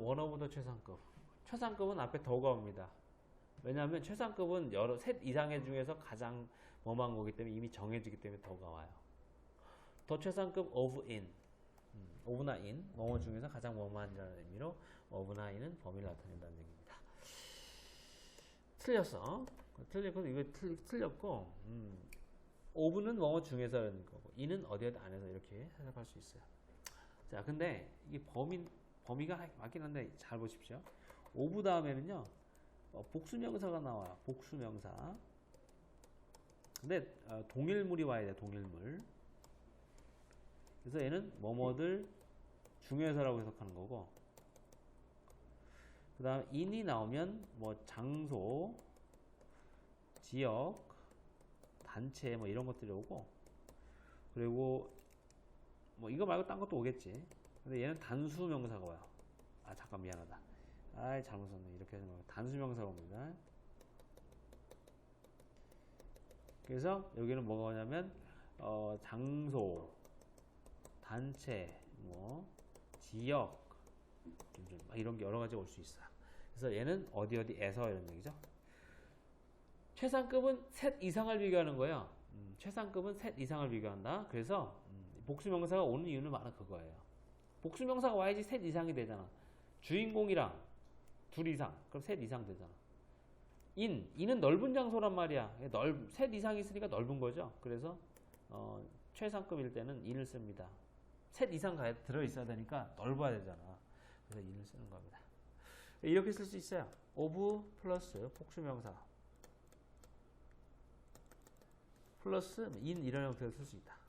원어부터 최상급. 최상급은 앞에 더가 옵니다. 왜냐하면 최상급은 여러 셋 이상의 중에서 가장 머무한 거기 때문에 이미 정해지기 때문에 더가 와요. 더 최상급 of in. 음, of나 in, 뭐뭐 중에서 가장 머무한다는 의미로 of나 in은 범위를 나타낸다는 얘기입니다. 틀렸어. 틀렸고 이거 틀, 틀렸고 음, of는 뭐뭐 중에서 라는 거고 in은 어디 어디 안에서 이렇게 해석할 수 있어요. 자, 근데 이게 범위 범위가 맞긴 한데 잘 보십시오. of 다음에는요 어, 복수명사가 나와요. 복수명사. 근데 어, 동일물이 와야 돼. 동일물. 그래서 얘는 뭐뭐들 중에서라고 해석하는 거고 그 다음 in이 나오면 뭐 장소 지역 단체 뭐 이런 것들이 오고 그리고 뭐 이거 말고 딴 것도 오겠지 근데 얘는 단수 명사가 와요. 아 잠깐 미안하다. 아이 잘못 썼네. 이렇게 하는 거 단수 명사가 옵니다. 그래서 여기는 뭐가 오냐면 어, 장소 단체 뭐 지역 막 이런 게 여러 가지 올 수 있어요. 그래서 얘는 어디 어디에서 이런 얘기죠. 최상급은 셋 이상을 비교하는 거예요. 음, 최상급은 셋 이상을 비교한다. 그래서 음, 복수명사가 오는 이유는 바로 그거예요 복수명사가 와야지 셋 이상이 되잖아. 주인공이랑 둘 이상. 그럼 셋 이상 되잖아. 인 인은 넓은 장소란 말이야. 넓, 셋 이상 있으니까 넓은 거죠. 그래서 어, 최상급일 때는 인을 씁니다. 셋 이상 가 들어있어야 되니까 넓어야 되잖아. 그래서 인을 쓰는 겁니다. 이렇게 쓸 수 있어요. of 플러스 복수명사. 플러스 인 이런 형태로 쓸 수 있다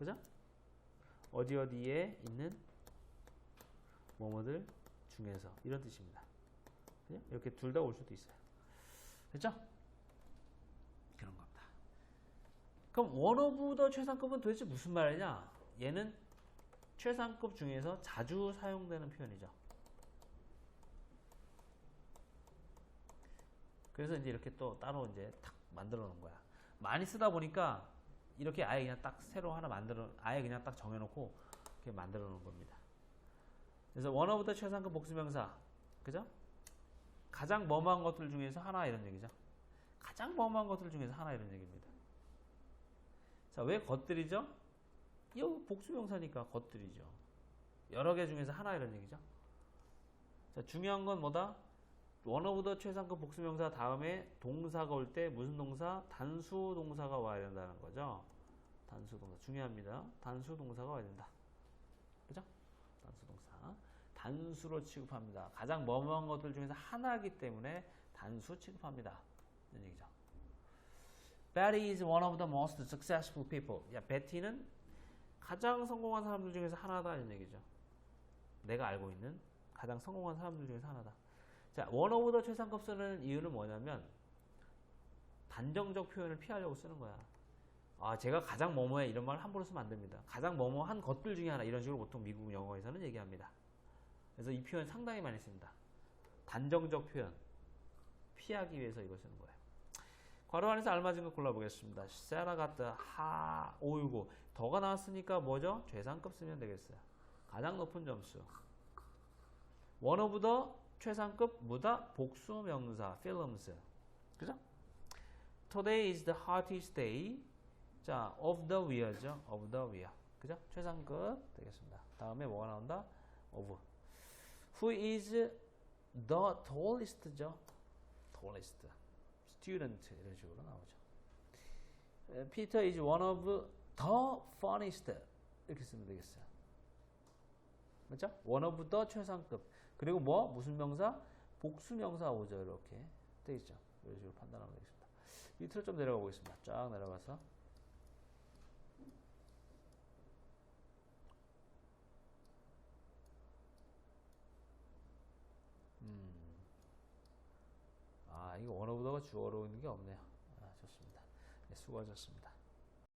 그죠? 어디 어디에 있는 뭐뭐들 중에서 이런 뜻입니다. 그죠? 이렇게 둘 다 올 수도 있어요. 됐죠? 그런 겁니다. 그럼 원어부더 최상급은 도대체 무슨 말이냐? 얘는 최상급 중에서 자주 사용되는 표현이죠. 그래서 이제 이렇게 또 따로 이제 탁 만들어 놓은 거야. 많이 쓰다 보니까 이렇게 아예 그냥 딱 새로 하나 만들어, 아예 그냥 딱 정해놓고 이렇게 만들어 놓은 겁니다. 그래서 원어부터 최상급 복수명사, 그죠? 가장 머무한 것들 중에서 하나 이런 얘기죠. 가장 머무한 것들 중에서 하나 이런 얘기입니다. 자, 왜 것들이죠? 이 복수명사니까 것들이죠. 여러 개 중에서 하나 이런 얘기죠. 자, 중요한 건 뭐다? 원어부터 최상급 복수명사 다음에 동사가 올 때 무슨 동사? 단수 동사가 와야 된다는 거죠. 단수 동사 중요합니다. 단수 동사가 와야 된다. 그죠? 단수 동사. 단수로 취급합니다. 가장 머무한 것들 중에서 하나이기 때문에 단수 취급합니다. 이런 얘기죠. Betty is one of the most successful people. 야, 베티는 가장 성공한 사람들 중에서 하나다 이런 얘기죠. 내가 알고 있는 가장 성공한 사람들 중에서 하나다. 자, 원어보다 최상급 쓰는 이유는 뭐냐면 단정적 표현을 피하려고 쓰는 거야. 아, 제가 가장 뭐뭐해 이런 말 함부로 쓰면 안 됩니다. 가장 뭐뭐한 것들 중에 하나 이런 식으로 보통 미국 영어에서는 얘기합니다. 그래서 이 표현 상당히 많이 씁니다. 단정적 표현 피하기 위해서 이걸 쓰는 거예요. 괄호 안에서 알맞은 거 골라보겠습니다. 세라 같다 하 오이고 더가 나왔으니까 뭐죠? 최상급 쓰면 되겠어요. 가장 높은 점수. 원어보다 최상급 무다 복수 명사 films. 그죠? Today is the hottest day. 자, of the year죠. of the year. 그죠? 최상급 되겠습니다. 다음에 뭐가 나온다? of. Who is the tallest죠? tallest. student 이런 식으로 나오죠. Peter is one of the funniest. 이렇게 쓰면 되겠어요. 맞죠? of the 최상급. 그리고 뭐? 무슨 명사? 복수 명사 오죠. 이렇게 되어 있죠. 이런 식으로 판단하면 되겠습니다. 밑으로 좀 내려가 보겠습니다. 쫙 내려가서. 음. 아, 이거 원어보다가 주어로 있는 게 없네요. 아, 좋습니다. 네, 수고하셨습니다.